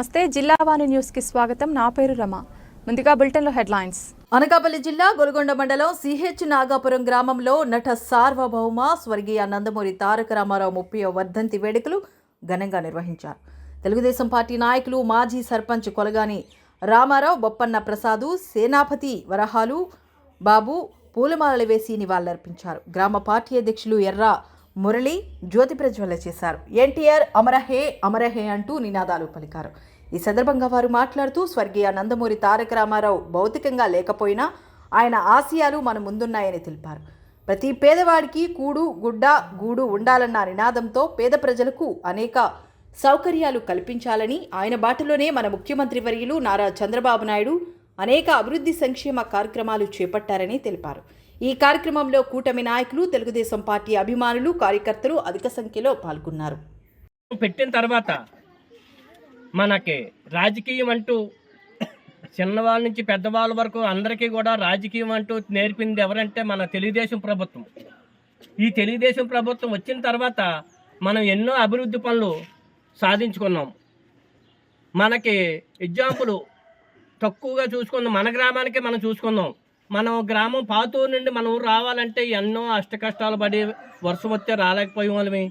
నమస్తే జిల్లావాణి న్యూస్కి స్వాగతం. నా పేరు రమ. ముందుగా బులెటిన్లో హెడ్లైన్స్. అనకాపల్లి జిల్లా గొలగొండ మండలం సిహెచ్ నాగాపురం గ్రామంలో నట సార్వభౌమ స్వర్గీయ నందమూరి తారక రామారావు ముప్పై వర్ధంతి వేడుకలు ఘనంగా నిర్వహించారు. తెలుగుదేశం పార్టీ నాయకులు మాజీ సర్పంచ్ కొలగాని రామారావు బొప్పన్న ప్రసాదు సేనాపతి వరహాలు బాబు పూలమాలలు వేసి నివాళులర్పించారు. గ్రామ పార్టీ అధ్యక్షులు ఎర్ర మురళి జ్యోతి ప్రజ్వల చేశారు. ఎన్టీఆర్ అమరహే అమరహే అంటూ నినాదాలు పలికారు. ఈ సందర్భంగా వారు మాట్లాడుతూ స్వర్గీయ నందమూరి తారక రామారావు భౌతికంగా లేకపోయినా ఆయన ఆశయాలు మన ముందున్నాయని తెలిపారు. ప్రతి పేదవాడికి కూడు గుడ్డ గూడు ఉండాలన్న నినాదంతో పేద ప్రజలకు అనేక సౌకర్యాలు కల్పించాలని ఆయన బాటలోనే మన ముఖ్యమంత్రి వర్యులు నారా చంద్రబాబు నాయుడు అనేక అభివృద్ధి సంక్షేమ కార్యక్రమాలు చేపట్టారని తెలిపారు. ఈ కార్యక్రమంలో కూటమి నాయకులు తెలుగుదేశం పార్టీ అభిమానులు కార్యకర్తలు అధిక సంఖ్యలో పాల్గొన్నారు. పెట్టిన తర్వాత మనకి రాజకీయం అంటూ చిన్నవాళ్ళ నుంచి పెద్దవాళ్ళ వరకు అందరికీ కూడా రాజకీయం అంటూ నేర్పింది ఎవరంటే మన తెలుగుదేశం ప్రభుత్వం. ఈ తెలుగుదేశం ప్రభుత్వం వచ్చిన తర్వాత మనం ఎన్నో అభివృద్ధి పనులు సాధించుకున్నాం. మనకి ఎగ్జాంపుల్ తక్కువగా చూసుకుందాం మన గ్రామానికే మనం చూసుకుందాం మనం గ్రామం పాతూరు నుండి మన ఊరు రావాలంటే ఎన్నో అష్ట కష్టాలు పడి వర్షం వస్తే రాలేకపోయే వాళ్ళమే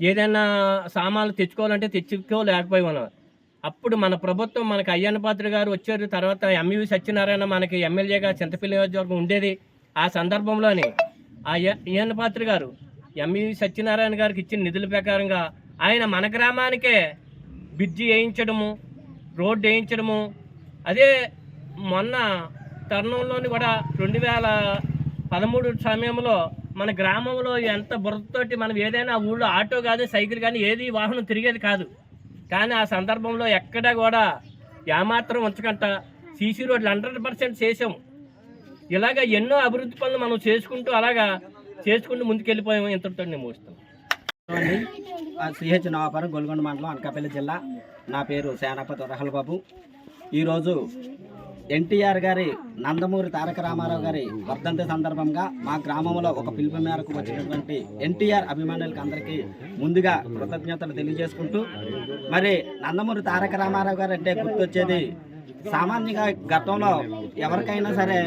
ఏదైనా సామాన్లు తెచ్చుకోవాలంటే తెచ్చుకోలేకపోయే వాళ్ళం అప్పుడు మన ప్రభుత్వం మనకి అయ్యన్న పాత్ర గారు వచ్చారు. తర్వాత ఎంఈవి సత్యనారాయణ మనకి ఎమ్మెల్యేగా చింతపల్లి నియోజకవర్గం ఉండేది. ఆ సందర్భంలోనే ఆ అయ్యన్న పాత్ర గారు ఎంఈవి సత్యనారాయణ గారికి ఇచ్చిన నిధుల ప్రకారంగా ఆయన మన గ్రామానికే బ్రిడ్జి వేయించడము రోడ్డు వేయించడము. అదే మొన్న తరుణంలోని కూడా రెండు వేల పదమూడు సమయంలో మన గ్రామంలో ఎంత బురదతోటి మనం ఏదైనా ఊళ్ళో ఆటో కానీ సైకిల్ కానీ ఏది వాహనం తిరిగేది కాదు. కానీ ఆ సందర్భంలో ఎక్కడా కూడా ఏమాత్రం ఉంచకంట. సీసీ రోడ్లు హండ్రెడ్ పర్సెంట్ చేసాము ఇలాగ ఎన్నో అభివృద్ధి పనులు మనం చేసుకుంటూ అలాగా చేసుకుంటూ ముందుకెళ్ళిపోయాము ఇంతటితో నేను మోస్తాను సిహెచ్ నవాపురం గొల్గొండ మండలం అనకాపల్లి జిల్లా. నా పేరు సేనాపతి రహల్ బాబు ఈరోజు ఎన్టీఆర్ గారి నందమూరి తారక రామారావు గారి వర్ధంతి సందర్భంగా మా గ్రామంలో ఒక పిలుపు మేరకు వచ్చినటువంటి ఎన్టీఆర్ అభిమానులకు అందరికీ ముందుగా కృతజ్ఞతలు తెలియజేసుకుంటూ మరి నందమూరి తారక రామారావు గారు అంటే గుర్తొచ్చేది సామాన్యంగా గతంలో ఎవరికైనా సరే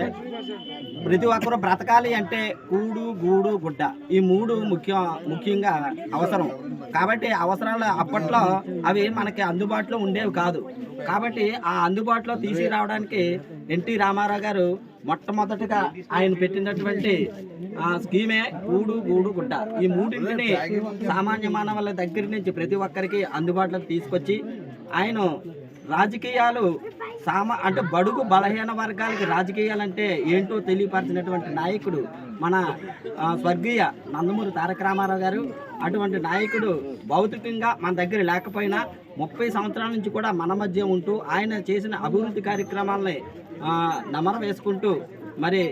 ప్రతి ఒక్కరు బ్రతకాలి అంటే కూడు గూడు గుడ్డ ఈ మూడు ముఖ్య ముఖ్యంగా అవసరం. కాబట్టి అవసరాలు అప్పట్లో అవి మనకి అందుబాటులో ఉండేవి కాదు. కాబట్టి ఆ అందుబాటులో తీసుకురావడానికి ఎన్టీ రామారావు గారు మొట్టమొదటిగా ఆయన పెట్టినటువంటి ఆ స్కీమే కూడు గూడు గుడ్డ. ఈ మూడింటిని సామాన్య మానవుల దగ్గర నుంచి ప్రతి ఒక్కరికి అందుబాటులోకి తీసుకొచ్చి ఆయన రాజకీయాలు సామా అంటే బడుగు బలహీన వర్గాలకి రాజకీయాలంటే ఏంటో తెలియపరిచినటువంటి నాయకుడు మన స్వర్గీయ నందమూరి తారక రామారావు గారు. అటువంటి నాయకుడు భౌతికంగా మన దగ్గర లేకపోయినా ముప్పై సంవత్సరాల నుంచి కూడా మన మధ్య ఉంటూ ఆయన చేసిన అభివృద్ధి కార్యక్రమాలని నమర వేసుకుంటూ మరి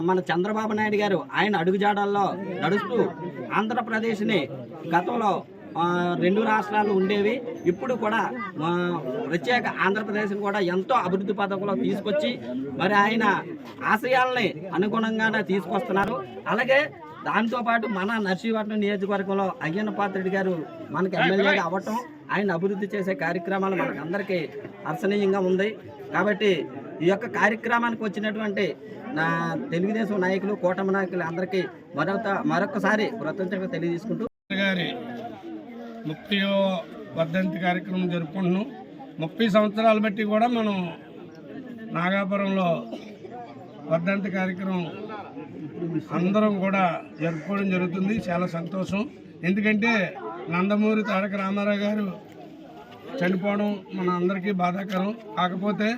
మన చంద్రబాబు నాయుడు గారు ఆయన అడుగుజాడల్లో నడుస్తూ ఆంధ్రప్రదేశ్ని గతంలో రెండు రాష్ట్రాలు ఉండేవి. ఇప్పుడు కూడా ప్రత్యేక ఆంధ్రప్రదేశ్ని కూడా ఎంతో అభివృద్ధి పథకంలో తీసుకొచ్చి మరి ఆయన ఆశయాల్ని అనుగుణంగానే తీసుకొస్తున్నారు. అలాగే దాంతోపాటు మన నర్సీపట్నం నియోజకవర్గంలో అయ్యన్న పాత్రుడి గారు మనకి ఎమ్మెల్యేగా అవ్వటం ఆయన అభివృద్ధి చేసే కార్యక్రమాలు మనకు అందరికీ హర్షణీయంగా ఉంది. కాబట్టి ఈ యొక్క కార్యక్రమానికి వచ్చినటువంటి నా తెలుగుదేశం నాయకులు కూటమి నాయకులు అందరికీ మరొక మరొకసారి కృతజ్ఞతలు తెలియజేసుకుంటూ గారి ముప్పై వర్ధంతి కార్యక్రమం జరుపుకుంటున్నాం. ముప్పై సంవత్సరాలు బట్టి కూడా మనం నాగాపురంలో వర్ధంతి కార్యక్రమం అందరం కూడా జరుపుకోవడం జరుగుతుంది. చాలా సంతోషం. ఎందుకంటే నందమూరి తారక రామారావు గారు చనిపోవడం మన అందరికీ బాధాకరం. కాకపోతే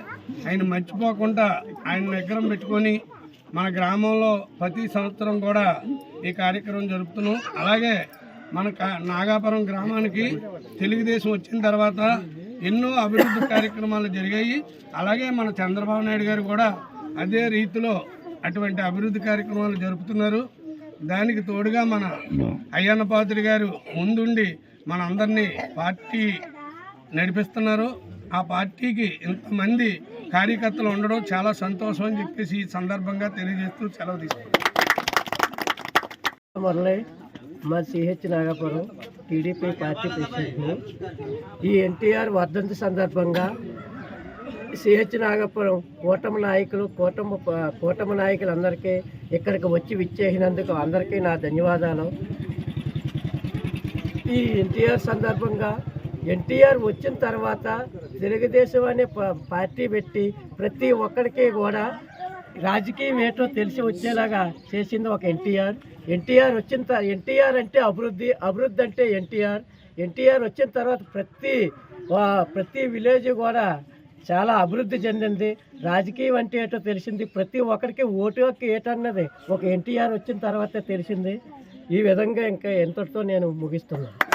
ఆయన మర్చిపోకుండా ఆయన విగ్రహం పెట్టుకొని మన గ్రామంలో ప్రతి సంవత్సరం కూడా ఈ కార్యక్రమం జరుపుతున్నాం. అలాగే మన నాగాపురం గ్రామానికి తెలుగుదేశం వచ్చిన తర్వాత ఎన్నో అభివృద్ధి కార్యక్రమాలు జరిగాయి. అలాగే మన చంద్రబాబు నాయుడు గారు కూడా అదే రీతిలో అటువంటి అభివృద్ధి కార్యక్రమాలు జరుపుతున్నారు. దానికి తోడుగా మన అయ్యన్న పాత్రి గారు ముందుండి మన అందరినీ పార్టీ నడిపిస్తున్నారు. ఆ పార్టీకి ఇంతమంది కార్యకర్తలు ఉండడం చాలా సంతోషం అని చెప్పేసి ఈ సందర్భంగా తెలియజేస్తూ సెలవు తీసుకున్నారు మా సిహెచ్ నాగపురం టీడీపీ పార్టీ ప్రెసిడెంట్ని ఈ ఎన్టీఆర్ వర్ధంతి సందర్భంగా సిహెచ్ నాగపురం కూటమి నాయకులు కూటమి కూటమి నాయకులందరికీ ఇక్కడికి వచ్చి విచ్చేసినందుకు అందరికీ నా ధన్యవాదాలు. ఈ ఎన్టీఆర్ సందర్భంగా ఎన్టీఆర్ వచ్చిన తర్వాత తెలుగుదేశం అనే పార్టీ పెట్టి ప్రతి ఒక్కరికి కూడా రాజకీయం ఏంటో తెలిసి వచ్చేలాగా చేసింది ఒక ఎన్టీఆర్. ఎన్టీఆర్ వచ్చిన తర్వాత ఎన్టీఆర్ అంటే అభివృద్ధి అభివృద్ధి అంటే ఎన్టీఆర్. ఎన్టీఆర్ వచ్చిన తర్వాత ప్రతి వా- ప్రతి విలేజ్ కూడా చాలా అభివృద్ధి చెందింది. రాజకీయం అంటే ఏంటో తెలిసింది. ప్రతి ఒక్కరికి ఓటు హక్కు ఏటన్నది ఒక ఎన్టీఆర్ వచ్చిన తర్వాతే తెలిసింది. ఈ విధంగా ఇంకా ఎంతటితో నేను ముగిస్తున్నాను.